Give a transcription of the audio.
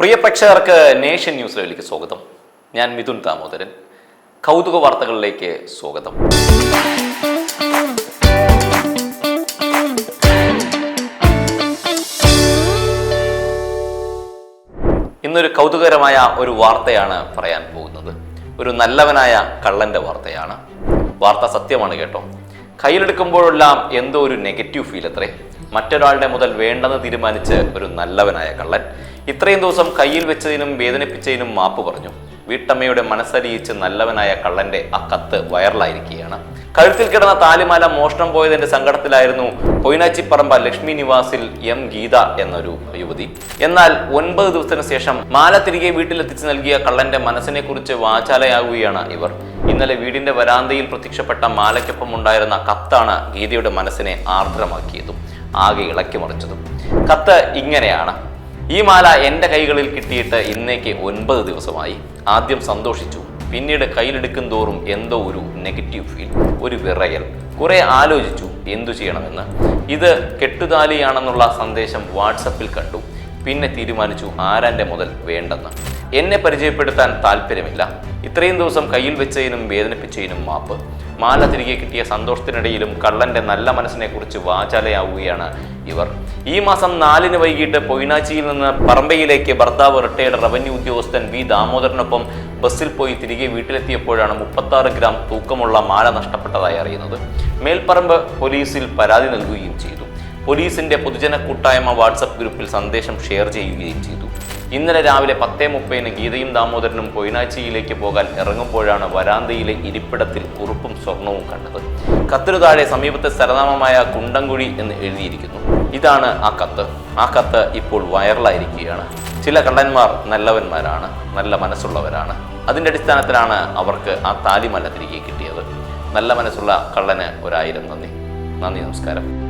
പ്രിയ പ്രേക്ഷകർക്ക് നേഷൻ ന്യൂസിലേക്ക് സ്വാഗതം. ഞാൻ മിഥുൻ ദാമോദരൻ. കൗതുക വാർത്തകളിലേക്ക് സ്വാഗതം. ഇന്നൊരു കൗതുകരമായ ഒരു വാർത്തയാണ് പറയാൻ പോകുന്നത്. ഒരു നല്ലവനായ കള്ളന്റെ വാർത്തയാണ്. വാർത്ത സത്യമാണ് കേട്ടോ. കയ്യിലെടുക്കുമ്പോഴെല്ലാം എന്തോ ഒരു നെഗറ്റീവ് ഫീൽ അത്രേ. മറ്റൊരാളുടെ മുതൽ വേണ്ടെന്ന് തീരുമാനിച്ച് ഒരു നല്ലവനായ കള്ളൻ ഇത്രയും ദിവസം കയ്യിൽ വെച്ചതിനും വേദനിപ്പിച്ചതിനും മാപ്പ് പറഞ്ഞു. വീട്ടമ്മയുടെ മനസ്സരിയിച്ച് നല്ലവനായ കള്ളന്റെ ആ കത്ത് വൈറലായിരിക്കുകയാണ് കഴുത്തിൽ കിടന്ന താലിമാല മോഷണം പോയതിന്റെ സങ്കടത്തിലായിരുന്നു പൊയ്നാച്ചിപ്പറമ്പ ലക്ഷ്മി നിവാസിൽ എം ഗീത എന്നൊരു യുവതി. എന്നാൽ ഒൻപത് ദിവസത്തിന് ശേഷം മാല തിരികെ വീട്ടിലെത്തിച്ചു നൽകിയ കള്ളന്റെ മനസ്സിനെ കുറിച്ച് വാചാലയാകുകയാണ് ഇവർ. ഇന്നലെ വീടിന്റെ വരാന്തയിൽ പ്രത്യക്ഷപ്പെട്ട മാലയ്ക്കൊപ്പം ഉണ്ടായിരുന്ന കത്താണ് ഗീതയുടെ മനസ്സിനെ ആർദ്രമാക്കിയതും ആകെ ഇളക്കി മറിച്ചതും. കത്ത് ഇങ്ങനെയാണ്. ഈ മാല എന്റെ കൈകളിൽ കിട്ടിയിട്ട് ഇന്നേക്ക് ഒൻപത് ദിവസമായി. ആദ്യം സന്തോഷിച്ചു പിന്നീട് കയ്യിലെടുക്കും തോറും എന്തോ ഒരു നെഗറ്റീവ് ഫീൽ ഒരു വിറയൽ. കുറെ ആലോചിച്ചു എന്തു ചെയ്യണമെന്ന്. ഇത് കെട്ടുതാലിയാണെന്നുള്ള സന്ദേശം വാട്സപ്പിൽ കണ്ടു. പിന്നെ തീരുമാനിച്ചു ആരാന്റെ മുതൽ വേണ്ടെന്ന്. എന്നെ പരിചയപ്പെടുത്താൻ താല്പര്യമില്ല. ഇത്രയും ദിവസം കയ്യിൽ വെച്ചതിനും വേദനിപ്പിച്ചതിനും മാപ്പ്. മാല തിരികെ കിട്ടിയ സന്തോഷത്തിനിടയിലും കള്ളന്റെ നല്ല മനസ്സിനെ കുറിച്ച് വാചാലയാവുകയാണ് ഇവർ. ഈ മാസം നാലിന് വൈകിട്ട് പൊയ്നാച്ചിയിൽ നിന്ന് പറമ്പയിലേക്ക് ഭർത്താവ് റിട്ടയർഡ് റവന്യൂ ഉദ്യോഗസ്ഥൻ വി ദാമോദരനൊപ്പം ബസ്സിൽ പോയി തിരികെ വീട്ടിലെത്തിയപ്പോഴാണ് മുപ്പത്താറ് ഗ്രാം തൂക്കമുള്ള മാല നഷ്ടപ്പെട്ടതായി അറിയുന്നത്. മേൽപ്പറമ്പ് പോലീസിൽ പരാതി നൽകുകയും ചെയ്തു. പോലീസിന്റെ പൊതുജന കൂട്ടായ്മ വാട്സപ്പ് ഗ്രൂപ്പിൽ സന്ദേശം ഷെയർ ചെയ്യുകയും ചെയ്തു. ഇന്നലെ രാവിലെ പത്തേ മുപ്പതിന് ഗീതയും ദാമോദരനും കൊയിനാച്ചിയിലേക്ക് പോകാൻ ഇറങ്ങുമ്പോഴാണ് വരാന്തയിലെ ഇരിപ്പിടത്തിൽ കുറുപ്പും സ്വർണവും കണ്ടത്. കത്തിനു താഴെ സമീപത്തെ സ്ഥലനാമമായ കുണ്ടംകുഴി എന്ന് എഴുതിയിരിക്കുന്നു. ഇതാണ് ആ കത്ത്. ആ കത്ത് ഇപ്പോൾ വൈറലായിരിക്കുകയാണ്. ചില കള്ളന്മാർ നല്ലവന്മാരാണ് നല്ല മനസ്സുള്ളവരാണ്. അതിന്റെ അടിസ്ഥാനത്തിലാണ് അവർക്ക് ആ താലിമല തിരികെ കിട്ടിയത്. നല്ല മനസ്സുള്ള കള്ളന് ഒരായിരം നന്ദി. നന്ദി നമസ്കാരം.